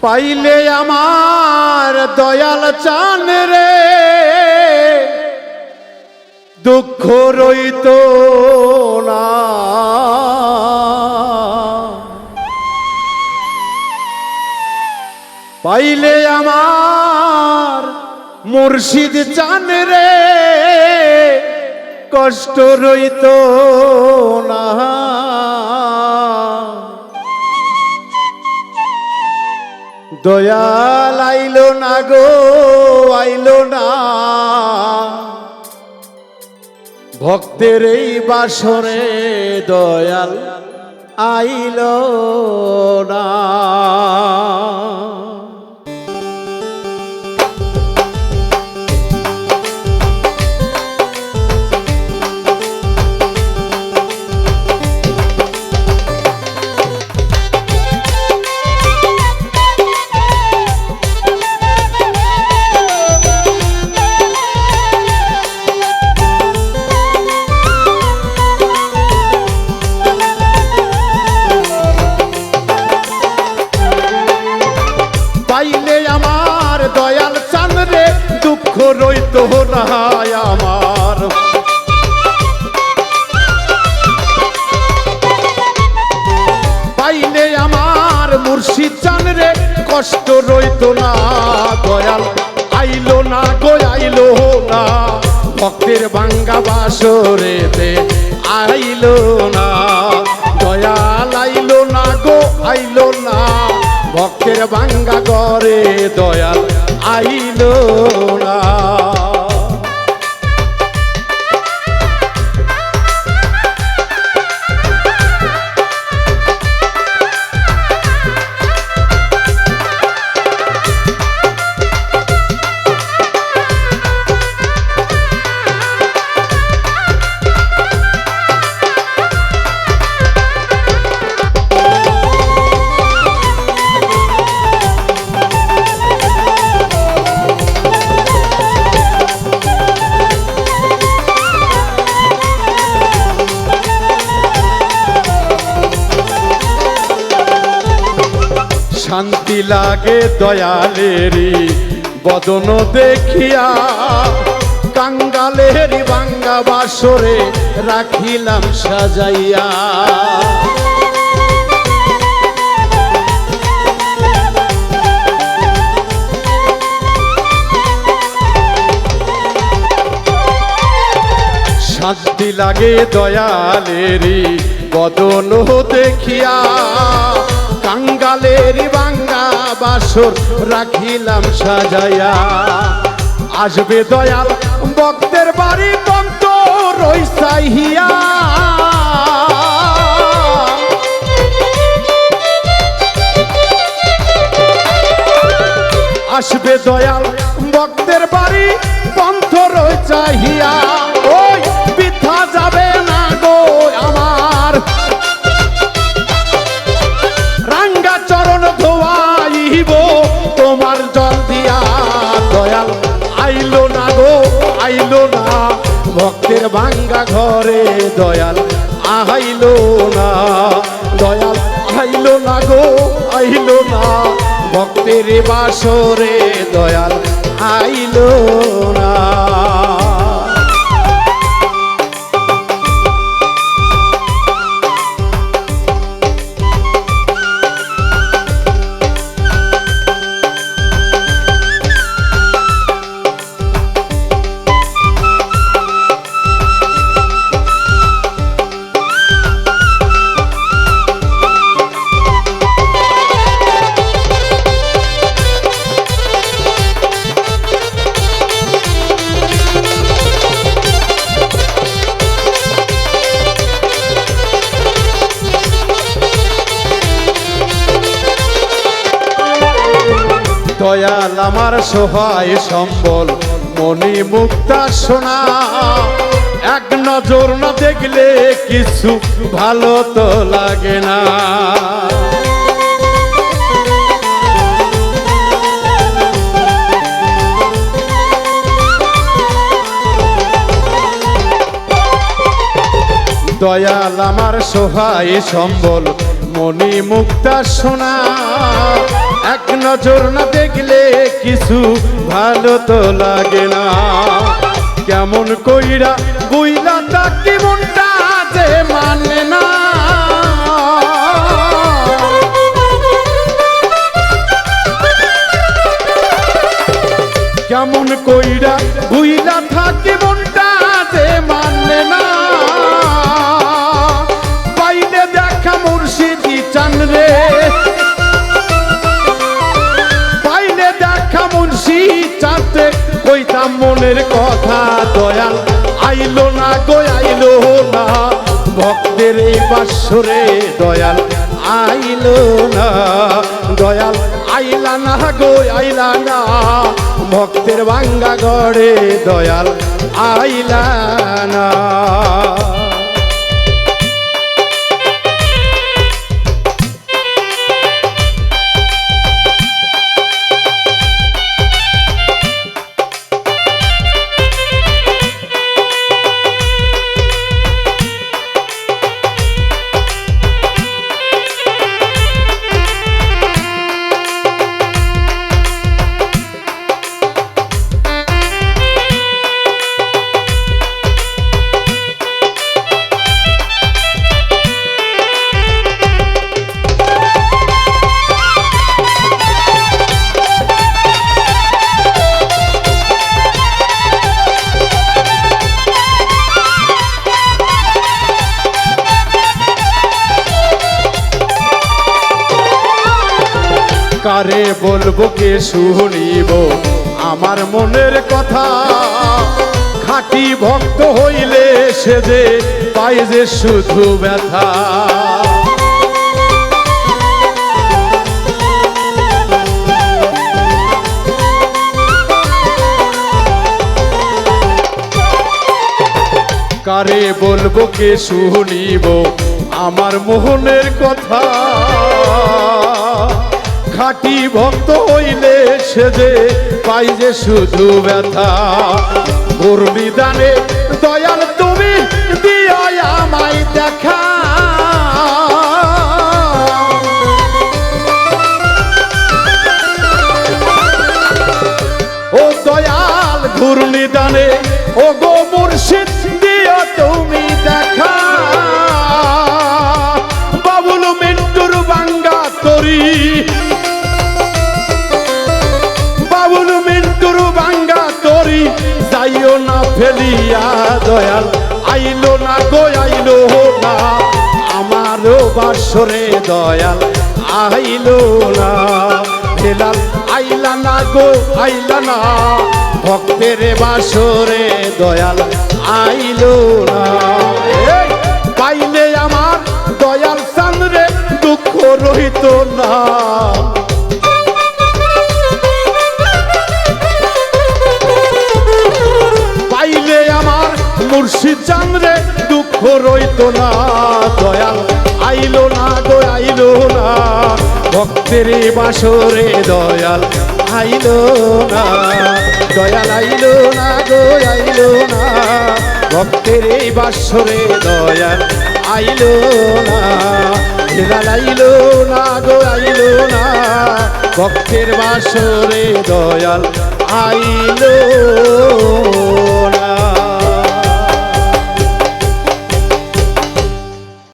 পাইলে আমার দয়াল চান রে। দুঃখ রইত না। পাইলে আমার মুর্শিদ চান রে। কষ্ট রইত না। দয়াল আইলো না গো আইল না। ভক্তের এই বাসরে দয়াল আইল না। রইত আমার। পাইলে আমার মুর্শিদ চান কষ্ট রইত না দয়াল। আইলো না গো, আইলো না। ভক্তের বাঙ্গা বাসরেতে আইলো না। দয়াল, আইলো না গো, আইলো না। ভক্তের বাঙ্গা করে দয়াল, আইলো শান্তি লাগে দয়ালেরি বদন দেখিয়া কাঙ্গালেরি বাঙ্গা বাসরে রাখিলাম সাজাইয়া। শান্তি লাগে দয়ালেরি বদন দেখিয়া কাঙ্গালেরি বাঙ্গা বাসর রাখিলাম সাজাইয়া। আসবে দয়াল, ভক্তের বাড়ি বন্ত রইসাইহিয়া আসবে দয়াল, ভক্তের বাড়ি পন্থ রই চাহিয়া ভক্তের ভাঙ্গা ঘরে দয়াল আহাইল না, দয়াল আহাইল না গো আহিল না। ভক্তের বাসরে দয়াল আইলো দয়াল আমার সহায় সম্বল মনি মুক্তা সোনা। এক নজর না দেখলে কিছু ভালো তো লাগে না। দয়াল আমার সহায় সম্বল মনি মুক্তা সোনা। এক নজর না দেখলে কিছু ভালো তো লাগে না। কেমন কইরা বুইলা তাকি মনটা যে মানে না। কেমন কইরা বুইলা মুন্সি চাতে কইতাম মনের কথা, দয়াল। আইলো না গো, আইলো না। ভক্তের এই বাসরে, দয়াল। আইলো না, দয়াল। আইলা না গো, আইলা না। ভক্তের ভাঙ্গা গড়ে, দয়াল। আইলা না। কারে বলব কে শুনিব? আমার মনের কথা খাঁটি ভক্ত হইলে সে যে পাই যে শুধু ব্যথা। কারে বলব কে শুনিব? আমার মোহনের কথা খাঁটি ভক্ত হইলে সে যে পাই যে শুধু ব্যথা। কর্মীদানে দয়াল তুমি দিও আমায় দেখা। ও দয়াল ঘূর্ণিদানে ও গো মুর্শিদ যাইও না ফেলিয়া দয়াল, আইলো না গো, আইলো না। আমারও বাসরে দয়াল, আইলো না। হেলাল আইলা না গো, আইলা না। ভক্তের বাসরে দয়াল, আইলো না। পাইলে আমার দয়াল চান্দ্রে দুঃখ রহিত না। মুর্শিদ চান্দ্রে দুঃখ রইত না, দয়াল। আইলো না গো, আইলো না। ভক্তের বাসরে দয়াল, আইলো না। দয়াল, আইলো না গো, আইলো না। ভক্তের বাসরে দয়াল, আইলো না। দয়াল আইলো না গো, আইলো না। ভক্তের বাসরে দয়াল, আইলো